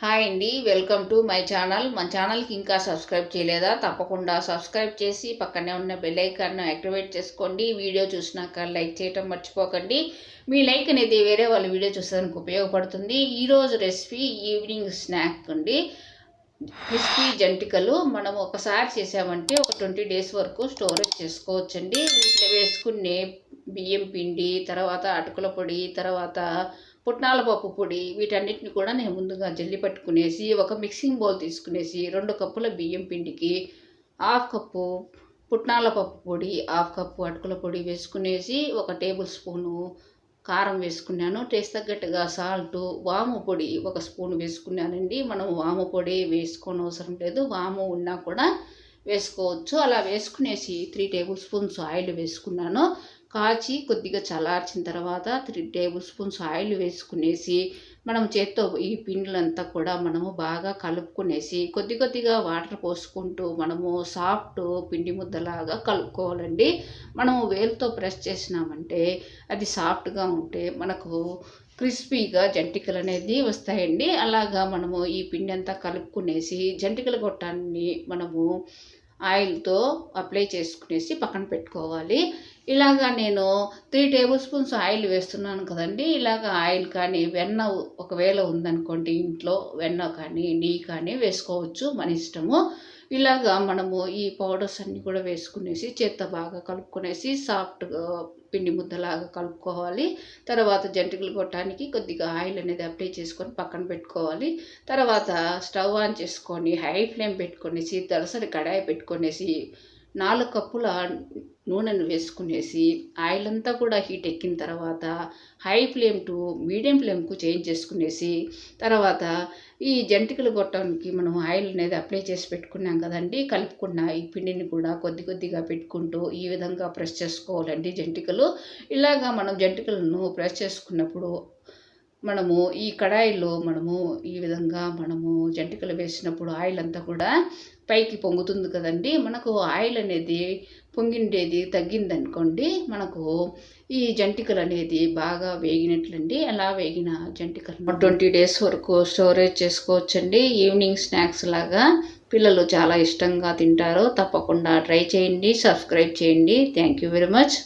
Hi అండి welcome to my channel. మన ఛానల్కి ఇంకా సబ్స్క్రైబ్ చేయలేదా? తప్పకుండా సబ్స్క్రైబ్ చేసి పక్కనే ఉన్న బెల్ ఐకాన్ను యాక్టివేట్ చేసుకోండి. వీడియో చూసినాక లైక్ చేయటం మర్చిపోకండి. మీ లైక్ అనేది వేరే వాళ్ళ వీడియో చూసేదానికి ఉపయోగపడుతుంది. ఈరోజు రెసిపీ ఈవినింగ్ స్నాక్ అండి. క్రిస్పీ జంటికలు మనం ఒకసారి చేసామంటే ఒక ట్వంటీ డేస్ వరకు స్టోరేజ్ చేసుకోవచ్చండి. వీటిలో వేసుకునే బియ్యం పిండి తర్వాత అటుకుల పొడి తర్వాత పుట్నాల పప్పు పొడి వీటన్నిటిని కూడా నేను ముందుగా జల్లి పట్టుకునేసి ఒక మిక్సింగ్ బౌల్ తీసుకునేసి రెండు కప్పుల బియ్యం పిండికి హాఫ్ కప్పు పుట్నాల పప్పు పొడి హాఫ్ కప్పు అటుకుల పొడి వేసుకునేసి ఒక టేబుల్ స్పూను కారం వేసుకున్నాను. టేస్ట్ తగ్గట్టుగా సాల్ట్ వాము పొడి ఒక స్పూన్ వేసుకున్నానండి. మనం వాము పొడి వేసుకోని అవసరం లేదు. వాము ఉన్నా కూడా వేసుకోవచ్చు. అలా వేసుకునేసి త్రీ టేబుల్ స్పూన్స్ ఆయిల్ వేసుకున్నాను. కాచి కొద్దిగా చల్లార్చిన తర్వాత త్రీ టేబుల్ స్పూన్స్ ఆయిల్ వేసుకునేసి మనం చేత్తో ఈ పిండిలంతా కూడా మనము బాగా కలుపుకునేసి కొద్ది కొద్దిగా వాటర్ పోసుకుంటూ మనము సాఫ్ట్ పిండి ముద్దలాగా కలుపుకోవాలండి. మనము వేలుతో ప్రెస్ చేసినామంటే అది సాఫ్ట్గా ఉంటే మనకు క్రిస్పీగా జంటికలు అనేది వస్తాయండి. అలాగా మనము ఈ పిండి అంతా కలుపుకునేసి జంటికల గొట్టాన్ని మనము ఆయిల్తో అప్లై చేసుకునేసి పక్కన పెట్టుకోవాలి. ఇలాగా నేను త్రీ టేబుల్ స్పూన్స్ ఆయిల్ వేస్తున్నాను కదండి. ఇలాగ ఆయిల్ కానీ వెన్న ఒకవేళ ఉందనుకోండి ఇంట్లో వెన్న కానీ నెయ్యి కానీ వేసుకోవచ్చు మన ఇష్టము. ఇలాగా మనము ఈ పౌడర్స్ అన్నీ కూడా వేసుకునేసి చేత్త బాగా కలుపుకునేసి సాఫ్ట్గా పిండి ముద్దలాగా కలుపుకోవాలి. తర్వాత జంతికలు కొట్టడానికి కొద్దిగా ఆయిల్ అనేది అప్లై చేసుకొని పక్కన పెట్టుకోవాలి. తర్వాత స్టవ్ ఆన్ చేసుకొని హై ఫ్లేమ్ పెట్టుకునేసి దలసరి కడాయి పెట్టుకునేసి నాలుగు కప్పుల నూనెను వేసుకునేసి ఆయిల్ అంతా కూడా హీట్ ఎక్కిన తర్వాత హై ఫ్లేమ్ టు మీడియం ఫ్లేమ్కు చేంజ్ చేసుకునేసి తర్వాత ఈ జంతికలు కొట్టడానికి మనం ఆయిల్ అనేది అప్లై చేసి పెట్టుకున్నాం కదండి కలుపుకున్న ఈ పిండిని కూడా కొద్ది కొద్దిగా పెట్టుకుంటూ ఈ విధంగా ప్రెస్ చేసుకోవాలండి జంతికలు. ఇలాగా మనం జంతికలను ప్రెస్ చేసుకున్నప్పుడు మనము ఈ కడాయిలో మనము ఈ విధంగా మనము జంటికలు వేసినప్పుడు ఆయిల్ అంతా కూడా పైకి పొంగుతుంది కదండి. మనకు ఆయిల్ అనేది పొంగిండేది తగ్గిందనుకోండి మనకు ఈ జంటికలు అనేది బాగా వేగినట్లండి. అలా వేగిన జంటికలు ట్వంటీ డేస్ వరకు స్టోరేజ్ చేసుకోవచ్చండి. ఈవినింగ్ స్నాక్స్ లాగా పిల్లలు చాలా ఇష్టంగా తింటారు. తప్పకుండా ట్రై చేయండి సబ్స్క్రైబ్ చేయండి. Thank you very much.